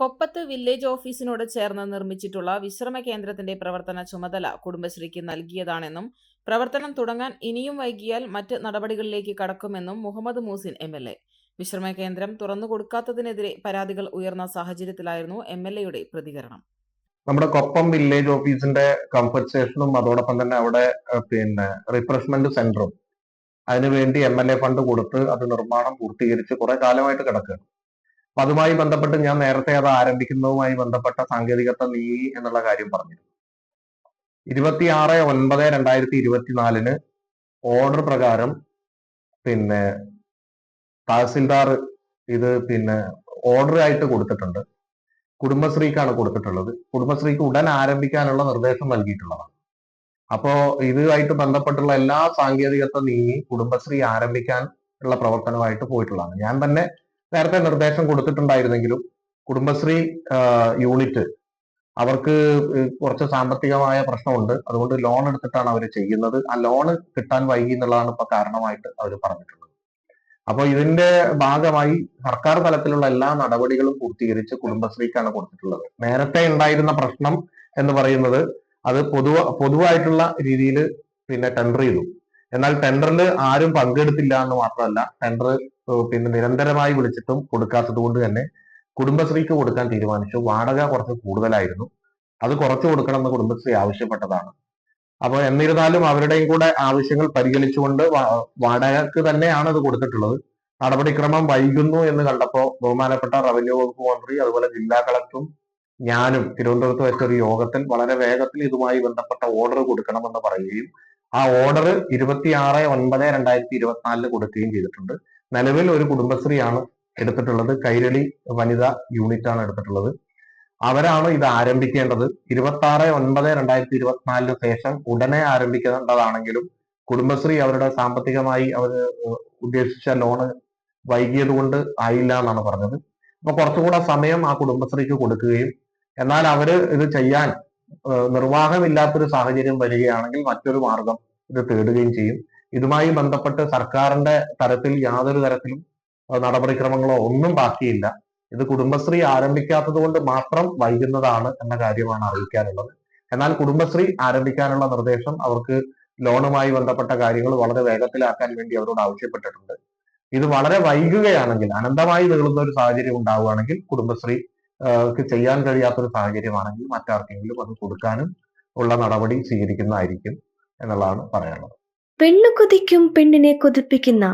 കൊപ്പത്ത് village ഓഫീസിനോട് ചേർന്ന് നിർമ്മിച്ചിട്ടുള്ള വിശ്രമ കേന്ദ്രത്തിന്റെ പ്രവർത്തന ചുമതല കുടുംബശ്രീക്ക് നൽകിയതാണെന്നും പ്രവർത്തനം തുടങ്ങാൻ ഇനിയും വൈകിയാൽ മറ്റ് നടപടികളിലേക്ക് കടക്കുമെന്നും Muhammad Muhsin M L A. വിശ്രമ കേന്ദ്രം തുറന്നു കൊടുക്കാത്തതിനെതിരെ പരാതികൾ ഉയർന്ന സാഹചര്യത്തിലായിരുന്നു എം എൽ എയുടെ പ്രതികരണം. നമ്മുടെ കൊപ്പം വില്ലേജ് ഓഫീസിന്റെ കമ്പൻസേഷനും അതോടൊപ്പം തന്നെ അവിടെ പിന്നെ റിഫ്രഷ്മെന്റ് സെന്ററും അതിനുവേണ്ടി എം എൽ എ ഫണ്ട് കൊടുത്ത് അത് നിർമ്മാണം പൂർത്തീകരിച്ച് കുറെ കാലമായിട്ട് കിടക്കുകയാണ്. അപ്പൊ അതുമായി ബന്ധപ്പെട്ട് ഞാൻ നേരത്തെ അത് ആരംഭിക്കുന്നതുമായി ബന്ധപ്പെട്ട സാങ്കേതികത്വ നീങ്ങി എന്നുള്ള കാര്യം പറഞ്ഞു ഇരുപത്തിയാറ് ഒൻപത് രണ്ടായിരത്തി ഇരുപത്തിനാലിന് ഓർഡർ പ്രകാരം പിന്നെ തഹസിൽദാർ ഇത് പിന്നെ ഓർഡർ ആയിട്ട് കൊടുത്തിട്ടുണ്ട്. കുടുംബശ്രീക്കാണ് കൊടുത്തിട്ടുള്ളത്. കുടുംബശ്രീക്ക് ഉടൻ ആരംഭിക്കാനുള്ള നിർദ്ദേശം നൽകിയിട്ടുള്ളതാണ്. അപ്പോ ഇതുമായിട്ട് ബന്ധപ്പെട്ടുള്ള എല്ലാ സാങ്കേതികത്വം നീങ്ങി കുടുംബശ്രീ ആരംഭിക്കാൻ ഉള്ള പ്രവർത്തനമായിട്ട് പോയിട്ടുള്ളതാണ്. ഞാൻ തന്നെ നേരത്തെ നിർദ്ദേശം കൊടുത്തിട്ടുണ്ടായിരുന്നെങ്കിലും കുടുംബശ്രീ യൂണിറ്റ് അവർക്ക് കുറച്ച് സാമ്പത്തികമായ പ്രശ്നമുണ്ട്. അതുകൊണ്ട് ലോൺ എടുത്തിട്ടാണ് അവർ ചെയ്യുന്നത്. ആ ലോണ് കിട്ടാൻ വൈകി എന്നുള്ളതാണ് ഇപ്പൊ കാരണമായിട്ട് അവർ പറഞ്ഞിട്ടുള്ളത്. അപ്പോൾ ഇതിന്റെ ഭാഗമായി സർക്കാർ തലത്തിലുള്ള എല്ലാ നടപടികളും പൂർത്തീകരിച്ച് കുടുംബശ്രീക്കാണ് കൊടുത്തിട്ടുള്ളത്. നേരത്തെ ഉണ്ടായിരുന്ന പ്രശ്നം എന്ന് പറയുന്നത് അത് പൊതുവ പൊതുവായിട്ടുള്ള രീതിയിൽ പിന്നെ ടെൻഡർ ചെയ്തു. എന്നാൽ ടെൻഡറിൽ ആരും പങ്കെടുത്തില്ല എന്ന് മാത്രമല്ല ടെൻഡർ പിന്നെ നിരന്തരമായി വിളിച്ചിട്ടും കൊടുക്കാത്തത് കൊണ്ട് തന്നെ കുടുംബശ്രീക്ക് കൊടുക്കാൻ തീരുമാനിച്ചു. വാടക കുറച്ച് കൂടുതലായിരുന്നു. അത് കുറച്ച് കൊടുക്കണം എന്ന് കുടുംബശ്രീ ആവശ്യപ്പെട്ടതാണ്. അപ്പൊ എന്നിരുന്നാലും അവരുടെയും കൂടെ ആവശ്യങ്ങൾ പരിഗണിച്ചുകൊണ്ട് വാടകക്ക് തന്നെയാണ് അത് കൊടുത്തിട്ടുള്ളത്. നടപടിക്രമം വൈകുന്നു എന്ന് കണ്ടപ്പോൾ ബഹുമാനപ്പെട്ട റവന്യൂ വകുപ്പ് മന്ത്രി അതുപോലെ ജില്ലാ കളക്ടറും ഞാനും തിരുവനന്തപുരത്ത് വെച്ച ഒരു യോഗത്തിൽ വളരെ വേഗത്തിൽ ഇതുമായി ബന്ധപ്പെട്ട ഓർഡർ കൊടുക്കണമെന്ന് പറയുകയും ആ ഓർഡർ ഇരുപത്തിയാറ് ഒൻപത് രണ്ടായിരത്തി ഇരുപത്തിനാലിന് കൊടുക്കുകയും ചെയ്തിട്ടുണ്ട്. നിലവിൽ ഒരു കുടുംബശ്രീയാണ് എടുത്തിട്ടുള്ളത്. കൈരളി വനിതാ യൂണിറ്റ് ആണ് എടുത്തിട്ടുള്ളത്. അവരാണ് ഇത് ആരംഭിക്കേണ്ടത്. ഇരുപത്തി ആറ് ഒൻപത് രണ്ടായിരത്തി ഇരുപത്തിനാലിന് ശേഷം ഉടനെ ആരംഭിക്കേണ്ടതാണെങ്കിലും കുടുംബശ്രീ അവരുടെ സാമ്പത്തികമായി അവർ ഉദ്ദേശിച്ച ലോണ് വൈകിയത് കൊണ്ട് ആയില്ല എന്നാണ് പറഞ്ഞത്. അപ്പൊ കുറച്ചുകൂടെ സമയം ആ കുടുംബശ്രീക്ക് കൊടുക്കുകയും എന്നാൽ അവർ ഇത് ചെയ്യാൻ നിർവാഹമില്ലാത്തൊരു സാഹചര്യം വരികയാണെങ്കിൽ മറ്റൊരു മാർഗം ഇത് തേടുകയും ചെയ്യും. ഇതുമായി ബന്ധപ്പെട്ട് സർക്കാരിന്റെ തരത്തിൽ യാതൊരു തരത്തിലും നടപടിക്രമങ്ങളോ ഒന്നും ബാക്കിയില്ല. ഇത് കുടുംബശ്രീ ആരംഭിക്കാത്തത് കൊണ്ട് മാത്രം വൈകുന്നതാണ് എന്ന കാര്യമാണ് അറിയിക്കാനുള്ളത്. എന്നാൽ കുടുംബശ്രീ ആരംഭിക്കാനുള്ള നിർദ്ദേശം അവർക്ക് ലോണുമായി ബന്ധപ്പെട്ട കാര്യങ്ങൾ വളരെ വേഗത്തിലാക്കാൻ വേണ്ടി അവരോട് ആവശ്യപ്പെട്ടിട്ടുണ്ട്. ഇത് വളരെ വൈകുകയാണെങ്കിൽ അനന്തമായി നീളുന്ന ഒരു സാഹചര്യം ഉണ്ടാവുകയാണെങ്കിൽ കുടുംബശ്രീ ചെയ്യാൻ കഴിയാത്തൊരു സാഹചര്യമാണെങ്കിൽ മറ്റാർക്കെങ്കിലും അത് കൊടുക്കാനും ഉള്ള നടപടി സ്വീകരിക്കുന്നതായിരിക്കും എന്നുള്ളതാണ് പറയാനുള്ളത്. പെണ്ണു കൊതിക്കും പെണ്ണിനെ കൊതിപ്പിക്കുന്ന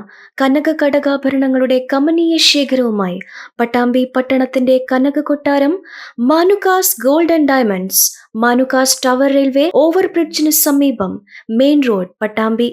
കനക കടകാഭരണങ്ങളുടെ കമനീയ ശേഖരവുമായി പട്ടാമ്പി പട്ടണത്തിന്റെ കനക കൊട്ടാരം Manukas gold and diamonds Manukas tower railway ഓവർബ്രിഡ്ജിന് സമീപം മെയിൻ റോഡ് പട്ടാമ്പി